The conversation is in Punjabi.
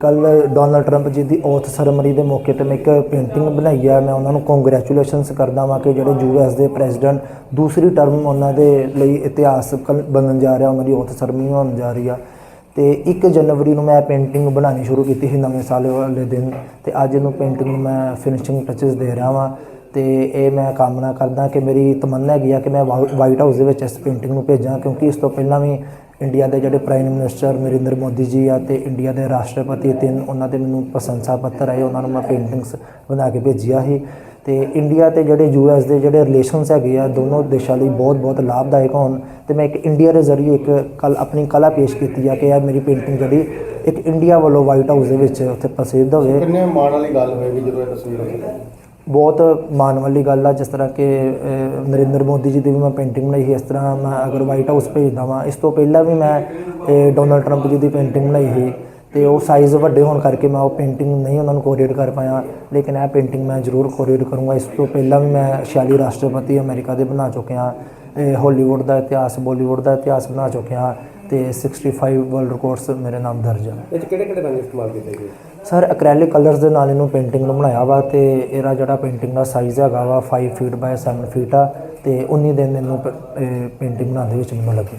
ਕੱਲ ਡੋਨਲਡ ਟਰੰਪ ਜੀ ਦੀ ਔਥ ਸਰਮਨੀ ਦੇ ਮੌਕੇ ਤੇ ਮੈਂ ਇੱਕ ਪੇਂਟਿੰਗ ਬਣਾਈ ਹੈ ਮੈਂ ਉਹਨਾਂ ਨੂੰ ਕੰਗ੍ਰੈਚੁਲੇਸ਼ਨਸ ਕਰਦਾ ਵਾਂ ਕਿ ਜਿਹੜੇ ਯੂਐਸ ਦੇ ਪ੍ਰੈਜ਼ੀਡੈਂਟ ਦੂਸਰੀ ਟਰਮ ਉਹਨਾਂ ਦੇ ਲਈ ਇਤਿਹਾਸ ਕੱਲ੍ਹ ਬਣਨ ਜਾ ਰਿਹਾ, ਉਹਨਾਂ ਦੀ ਔਥ ਸਰਮਨੀ ਹੋਣ ਜਾ ਰਹੀ ਆ। ਤੇ 1 ਜਨਵਰੀ ਨੂੰ ਮੈਂ ਪੇਂਟਿੰਗ ਬਣਾਉਣੀ ਸ਼ੁਰੂ ਕੀਤੀ ਸੀ ਨਵੇਂ ਸਾਲ ਵਾਲੇ ਦਿਨ। ਤੇ ਅੱਜ ਇਹਨੂੰ ਪੇਂਟਿੰਗ ਨੂੰ ਮੈਂ ਫਿਨਿਸ਼ਿੰਗ ਟੱਚਸ ਦੇ ਰਿਹਾ ਵਾਂ। ਤੇ ਇਹ ਮੈਂ ਕਾਮਨਾ ਕਰਦਾ ਕਿ ਮੇਰੀ ਤਮੰਨਾ ਹੈਗੀ ਆ ਕਿ ਮੈਂ ਵਾਈਟ ਹਾਊਸ ਦੇ ਵਿੱਚ ਇਸ ਪੇਂਟਿੰਗ ਨੂੰ ਭੇਜਾਂ, ਕਿਉਂਕਿ ਇਸ ਤੋਂ ਪਹਿਲਾਂ ਵੀ ਇੰਡੀਆ ਦੇ ਜਿਹੜੇ ਪ੍ਰਾਈਮ ਮਿਨਿਸਟਰ ਨਰਿੰਦਰ ਮੋਦੀ ਜੀ ਆ ਤੇ ਇੰਡੀਆ ਦੇ ਰਾਸ਼ਟਰਪਤੀ ਤਿੰਨ, ਉਹਨਾਂ ਦੇ ਮੈਨੂੰ ਪ੍ਰਸ਼ੰਸਾ ਪੱਤਰ ਆਏ, ਉਹਨਾਂ ਨੂੰ ਮੈਂ ਪੇਂਟਿੰਗਸ ਬਣਾ ਕੇ ਭੇਜੀਆਂ ਸੀ। ਤੇ ਇੰਡੀਆ ਤੇ ਜਿਹੜੇ ਯੂਐਸ ਦੇ ਜਿਹੜੇ ਰਿਲੇਸ਼ਨਸ ਹੈਗੇ ਆ, ਦੋਨੋਂ ਦੇਸ਼ਾਂ ਲਈ ਬਹੁਤ ਬਹੁਤ ਲਾਭਦਾਇਕ ਹੋਣ। ਤੇ ਮੈਂ ਇੱਕ ਇੰਡੀਆ ਦੇ ਜ਼ਰੀਏ ਇੱਕ ਕਲ, ਆਪਣੀ ਕਲਾ ਪੇਸ਼ ਕੀਤੀ ਆ ਕਿ ਇਹ ਮੇਰੀ ਪੇਂਟਿੰਗ ਜਿਹੜੀ ਇੱਕ ਇੰਡੀਆ ਵੱਲੋਂ ਵਾਈਟ ਹਾਊਸ ਦੇ ਵਿੱਚ ਉੱਥੇ ਪ੍ਰਸਿੱਧ ਹੋਵੇ। ਕਿੰਨੇ ਮਾਣ ਵਾਲੀ ਗੱਲ ਹੋਏਗੀ ਜਦੋਂ ਇਹ ਤਸਵੀਰ ਹੋਵੇਗੀ ਬਹੁਤ ਮਾਣ ਵਾਲੀ ਗੱਲ ਆ, ਜਿਸ ਤਰ੍ਹਾਂ ਕਿ ਨਰਿੰਦਰ ਮੋਦੀ ਜੀ ਦੀ ਵੀ ਮੈਂ ਪੇਂਟਿੰਗ ਬਣਾਈ ਸੀ, ਇਸ ਤਰ੍ਹਾਂ ਮੈਂ ਅਗਰ ਵਾਈਟ ਹਾਊਸ ਭੇਜਦਾ ਵਾਂ। ਇਸ ਤੋਂ ਪਹਿਲਾਂ ਵੀ ਮੈਂ ਡੋਨਲਡ ਟਰੰਪ ਜੀ ਦੀ ਪੇਂਟਿੰਗ ਬਣਾਈ ਸੀ ਤੇ ਉਹ ਸਾਈਜ਼ ਵੱਡੇ ਹੋਣ ਕਰਕੇ ਮੈਂ ਉਹ ਪੇਂਟਿੰਗ ਨਹੀਂ ਉਹਨਾਂ ਨੂੰ ਕੋਰੀਅਰ ਕਰ ਪਾਇਆ, ਲੇਕਿਨ ਇਹ ਪੇਂਟਿੰਗ ਮੈਂ ਜ਼ਰੂਰ ਕੋਰੀਅਰ ਕਰੂੰਗਾ। ਇਸ ਤੋਂ ਪਹਿਲਾਂ ਵੀ ਮੈਂ 46 ਰਾਸ਼ਟਰਪਤੀ ਅਮਰੀਕਾ ਦੇ ਬਣਾ ਚੁੱਕਿਆ। ਹਾਲੀਵੁੱਡ ਦਾ ਇਤਿਹਾਸ ਬਾਲੀਵੁੱਡ ਦਾ ਇਤਿਹਾਸ ਬਣਾ ਚੁੱਕਿਆ ਤੇ 65 ਵਰਲਡ ਰਿਕਾਰਡਸ ਮੇਰੇ ਨਾਮ ਦਰਜ ਆ। ਇਹ ਕਿਹੜੇ ਕਿਹੜੇ ਰੰਗ ਇਸਤੇਮਾਲ ਕੀਤੇ ਗਏ? ਸਰ ਐਕ੍ਰੈਲਿਕ ਕਲਰਸ ਦੇ ਨਾਲ ਇਹਨੂੰ ਪੇਂਟਿੰਗ ਨੂੰ ਬਣਾਇਆ ਵਾ ਤੇ ਇਹਦਾ ਜਿਹੜਾ ਪੇਂਟਿੰਗ ਦਾ ਸਾਈਜ਼ ਹੈਗਾ ਵਾ 5 ਫੀਟ ਬਾਈ 7 ਫੀਟ ਆ ਤੇ 19 ਦਿਨ ਇਹਨੂੰ ਪੇਂਟਿੰਗ ਬਣਾਉਣ ਦੇ ਵਿੱਚ ਮੈਨੂੰ ਲੱਗੇ